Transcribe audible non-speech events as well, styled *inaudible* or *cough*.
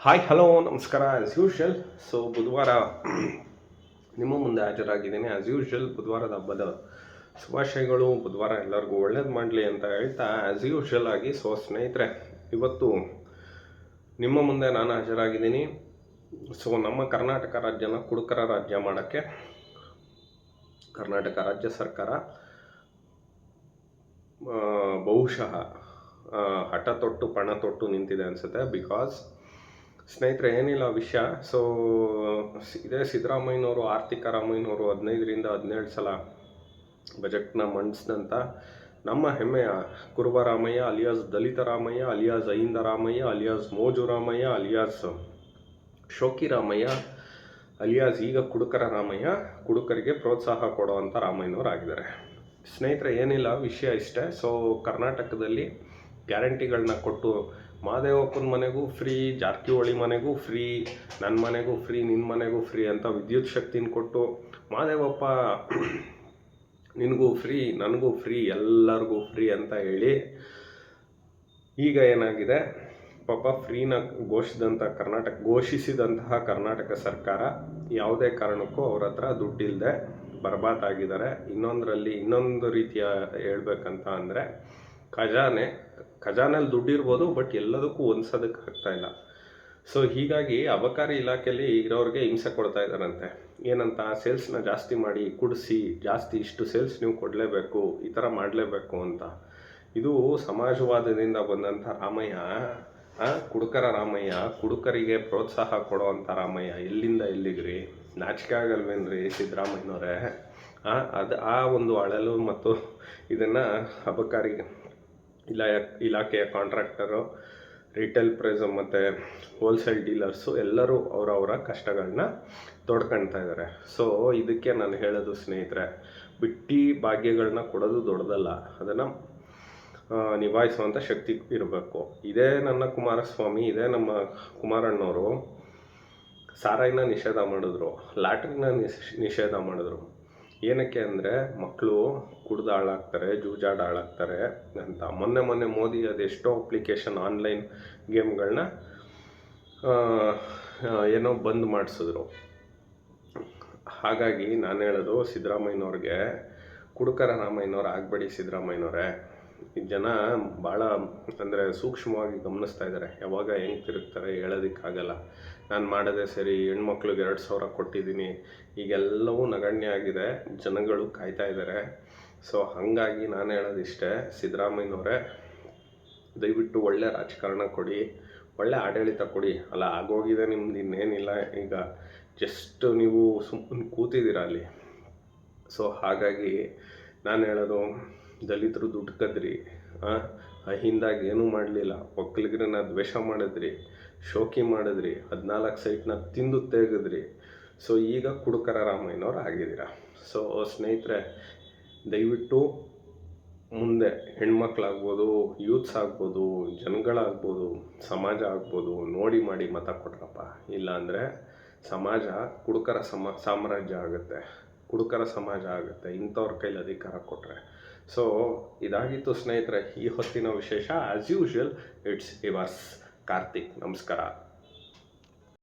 Hi hello ನಮಸ್ಕಾರ as usual so ಬುಧವಾರ *clears throat* ನಿಮ್ಮ ಮುಂದೆ ಹಾಜರಾಗಿದ್ದೀನಿ. ಆ್ಯಸ್ ಯೂಶ್ವಲ್ ಬುಧವಾರದ ಹಬ್ಬದ ಶುಭಾಶಯಗಳು. ಬುಧವಾರ ಎಲ್ಲರಿಗೂ ಒಳ್ಳೇದು ಮಾಡಲಿ ಅಂತ ಹೇಳ್ತಾ ಆ್ಯಸ್ ಯೂಶ್ವಲ್ ಆಗಿ ಸೊ, ಸ್ನೇಹಿತರೆ, ಇವತ್ತು ನಿಮ್ಮ ಮುಂದೆ ನಾನು ಹಾಜರಾಗಿದ್ದೀನಿ. ಸೊ ನಮ್ಮ ಕರ್ನಾಟಕ ರಾಜ್ಯನ ಕುಡುಕರ ರಾಜ್ಯ ಮಾಡೋಕ್ಕೆ. ಕರ್ನಾಟಕ ರಾಜ್ಯ ಸರ್ಕಾರ ಬಹುಶಃ ಹಠ ತೊಟ್ಟು ಪಣ ತೊಟ್ಟು ನಿಂತಿದೆ ಅನಿಸುತ್ತೆ. ಬಿಕಾಸ್ ಸ್ನೇಹಿತರೆ, ಏನಿಲ್ಲ ವಿಷಯ. ಸೊ, ಇದೇ ಸಿದ್ದರಾಮಯ್ಯನವರು ಆರ್ಥಿಕ ರಾಮಯ್ಯನವರು ಹದಿನೈದರಿಂದ ಹದಿನೇಳು ಸಲ ಬಜೆಟ್ನ ಮಂಡಿಸಿದಂಥ ನಮ್ಮ ಹೆಮ್ಮೆಯ Kuruba Ramaiah alias Dalit Ramaiah alias Ahinda Ramaiah alias ಮೋಜು ರಾಮಯ್ಯ ಅಲಿಯಾಸ್ ಶೋಕಿ ರಾಮಯ್ಯ ಅಲಿಯಾಸ್ ಈಗ ಕುಡುಕರ ರಾಮಯ್ಯ ಕುಡುಕರಿಗೆ ಪ್ರೋತ್ಸಾಹ ಕೊಡುವಂಥ ರಾಮಯ್ಯನವರು ಆಗಿದ್ದಾರೆ ಸ್ನೇಹಿತರೆ, ಏನಿಲ್ಲ ವಿಷಯ ಇಷ್ಟೇ. ಸೊ ಕರ್ನಾಟಕದಲ್ಲಿ ಗ್ಯಾರಂಟಿಗಳನ್ನ ಕೊಟ್ಟು ಮಹಾದೇವಪ್ಪನ ಮನೆಗೂ ಫ್ರೀ, ಜಾರಕಿಹೊಳಿ ಮನೆಗೂ ಫ್ರೀ ನನ್ನ ಮನೆಗೂ ಫ್ರೀ ನಿನ್ನ ಮನೆಗೂ ಫ್ರೀ ಅಂತ ವಿದ್ಯುತ್ ಶಕ್ತಿನ ಕೊಟ್ಟು ಮಹಾದೇವಪ್ಪ *clears throat* ನಿನಗೂ ಫ್ರೀ, ನನಗೂ ಫ್ರೀ, ಎಲ್ಲರಿಗೂ ಫ್ರೀ ಅಂತ ಹೇಳಿ ಈಗ ಏನಾಗಿದೆ? ಪಾಪ ಫ್ರೀನ ಘೋಷಿಸಿದಂಥ ಕರ್ನಾಟಕ, ಘೋಷಿಸಿದಂತಹ ಕರ್ನಾಟಕ ಸರ್ಕಾರ ಯಾವುದೇ ಕಾರಣಕ್ಕೂ ಅವ್ರ ಹತ್ರ ದುಡ್ಡಿಲ್ಲದೆ ಬರ್ಬಾದ್ ಆಗಿದ್ದಾರೆ ಇನ್ನೊಂದರಲ್ಲಿ ಇನ್ನೊಂದು ರೀತಿಯ ಹೇಳ್ಬೇಕಂತ ಅಂದರೆ ಖಜಾನೆ ಖಜಾನಲ್ಲಿ ದುಡ್ಡಿರ್ಬೋದು, ಬಟ್ ಎಲ್ಲದಕ್ಕೂ ಹೊಂದ್ಸೋದಕ್ಕೆ ಆಗ್ತಾ ಇಲ್ಲ. ಸೊ ಹೀಗಾಗಿ ಅಬಕಾರಿ ಇಲಾಖೆಯಲ್ಲಿ ಇರೋರಿಗೆ ಹಿಂಸೆ ಕೊಡ್ತಾ ಇದ್ದಾರಂತೆ. ಏನಂತ ಸೇಲ್ಸ್ನ ಜಾಸ್ತಿ ಮಾಡಿ ಕುಡಿಸಿ, ಜಾಸ್ತಿ ಇಷ್ಟು ಸೇಲ್ಸ್ ನೀವು ಕೊಡಲೇಬೇಕು, ಈ ಥರ ಮಾಡಲೇಬೇಕು ಅಂತ. ಇದು ಸಮಾಜವಾದದಿಂದ ಬಂದಂಥ ರಾಮಯ್ಯ ಕುಡುಕರ ರಾಮಯ್ಯ, ಕುಡುಕರಿಗೆ ಪ್ರೋತ್ಸಾಹ ಕೊಡೋವಂಥ ರಾಮಯ್ಯ ಎಲ್ಲಿಂದ ಎಲ್ಲಿಗ್ರಿ? ನಾಚಿಕೆ ಆಗಲ್ವೇನ್ರಿ ಸಿದ್ದರಾಮಯ್ಯನವರೇ? ಅದು, ಆ ಒಂದು ಅಳಲು ಮತ್ತು ಇದನ್ನು ಅಬಕಾರಿ ಇಲಾ ಇಲಾಖೆಯ ಕಾಂಟ್ರಾಕ್ಟರು ರಿಟೇಲ್ ಪ್ರೈಸು ಮತ್ತು ಹೋಲ್ಸೇಲ್ ಡೀಲರ್ಸು ಎಲ್ಲರೂ ಅವರವರ ಕಷ್ಟಗಳನ್ನ ತೊಡ್ಕೊಳ್ತಾ ಇದ್ದಾರೆ ಸೊ ಇದಕ್ಕೆ ನಾನು ಹೇಳೋದು ಸ್ನೇಹಿತರೆ, ಬಿಟ್ಟಿ ಭಾಗ್ಯಗಳನ್ನ ಕೊಡೋದು ದೊಡ್ಡದಲ್ಲ, ಅದನ್ನು ನಿಭಾಯಿಸುವಂಥ ಶಕ್ತಿ ಇರಬೇಕು. ಇದೇ ನನ್ನ ಕುಮಾರಸ್ವಾಮಿ, ಇದೇ ನಮ್ಮ ಕುಮಾರಣ್ಣವರು ಸಾರಾಯಿನ ನಿಷೇಧ ಮಾಡಿದ್ರು, ಲಾಟ್ರಿನ ನಿಷ್ ನಿಷೇಧ ಮಾಡಿದ್ರು. ಏನಕ್ಕೆ ಅಂದರೆ ಮಕ್ಕಳು ಕುಡ್ದು ಹಾಳಾಗ್ತಾರೆ, ಜೂಜಾಡ ಹಾಳಾಗ್ತಾರೆ ಅಂತ. ಮೊನ್ನೆ ಮೊನ್ನೆ ಮೋದಿ ಅದೆಷ್ಟೋ ಅಪ್ಲಿಕೇಶನ್ ಆನ್ಲೈನ್ ಗೇಮ್ಗಳನ್ನ ಏನೋ ಬಂದ್ ಮಾಡಿಸಿದ್ರು. ಹಾಗಾಗಿ ನಾನು ಹೇಳೋದು ಸಿದ್ದರಾಮಯ್ಯನವ್ರಿಗೆ, ಕುಡುಕರ ರಾಮಯ್ಯನವ್ರು ಆಗಬೇಡಿ ಸಿದ್ದರಾಮಯ್ಯನವರೇ. ಜನ ಭಾಳ ಅಂದರೆ ಸೂಕ್ಷ್ಮವಾಗಿ ಗಮನಿಸ್ತಾ ಇದ್ದಾರೆ. ಯಾವಾಗ ಹೆಂಗೆ ತಿರುಗ್ತಾರೆ ಹೇಳೋದಕ್ಕಾಗಲ್ಲ. ನಾನು ಮಾಡೋದೇ ಸರಿ, ಹೆಣ್ಮಕ್ಳಿಗೆ ಎರಡು ಸಾವಿರ ಕೊಟ್ಟಿದ್ದೀನಿ. ಈಗೆಲ್ಲವೂ ನಗಣ್ಯ ಆಗಿದೆ. ಜನಗಳು ಕಾಯ್ತಾ ಇದ್ದಾರೆ. ಸೊ ಹಾಗಾಗಿ ನಾನು ಹೇಳೋದಿಷ್ಟೇ, ಸಿದ್ದರಾಮಯ್ಯನವರೇ, ದಯವಿಟ್ಟು ಒಳ್ಳೆ ರಾಜಕಾರಣ ಕೊಡಿ. ಒಳ್ಳೆ ಆಡಳಿತ ಕೊಡಿ. ಅಲ್ಲ, ಆಗೋಗಿದೆ ನಿಮ್ದು ಇನ್ನೇನಿಲ್ಲ. ಈಗ ಜಸ್ಟ್ ನೀವು ಸುಮ್ಮನೆ ಕೂತಿದ್ದೀರ ಅಲ್ಲಿ. ಸೊ ಹಾಗಾಗಿ ನಾನು ಹೇಳೋದು ದಲಿತರು ದುಡ್ಡು ಕದ್ರಿ ಅಹಿಂದಾಗ ಏನೂ ಮಾಡಲಿಲ್ಲ. ಒಕ್ಕಲಿಗರನ್ನ ದ್ವೇಷ ಮಾಡಿದ್ರಿ, ಶೋಕಿ ಮಾಡಿದ್ರಿ, ಹದಿನಾಲ್ಕು ಸೈಟ್ನ ತಿಂದು ತೆಗೆದ್ರಿ. ಸೊ, ಈಗ ಕುಡುಕರ ರಾಮಯ್ಯನವ್ರು ಆಗಿದ್ದೀರ? ಸೊ, ಸ್ನೇಹಿತರೆ, ದಯವಿಟ್ಟು ಮುಂದೆ ಹೆಣ್ಮಕ್ಳಾಗ್ಬೋದು, ಯೂತ್ಸ್ ಆಗ್ಬೋದು, ಜನಗಳಾಗ್ಬೋದು, ಸಮಾಜ ಆಗ್ಬೋದು, ನೋಡಿ ಮಾಡಿ ಮತ ಕೊಟ್ರಪ್ಪ. ಇಲ್ಲಾಂದರೆ ಸಮಾಜ ಕುಡುಕರ ಸಮ, ಸಾಮ್ರಾಜ್ಯ ಆಗುತ್ತೆ. ಕುಡುಕರ ಸಮಾಜ ಆಗುತ್ತೆ. ಇಂಥವ್ರ ಕೈಲಿ ಅಧಿಕಾರ ಕೊಟ್ಟರೆ ಸೊ ಇದಾಗಿತ್ತು ಸ್ನೇಹಿತರೆ ಈ ಹೊತ್ತಿನ ವಿಶೇಷ as usual it's yours Karthik ನಮಸ್ಕಾರ.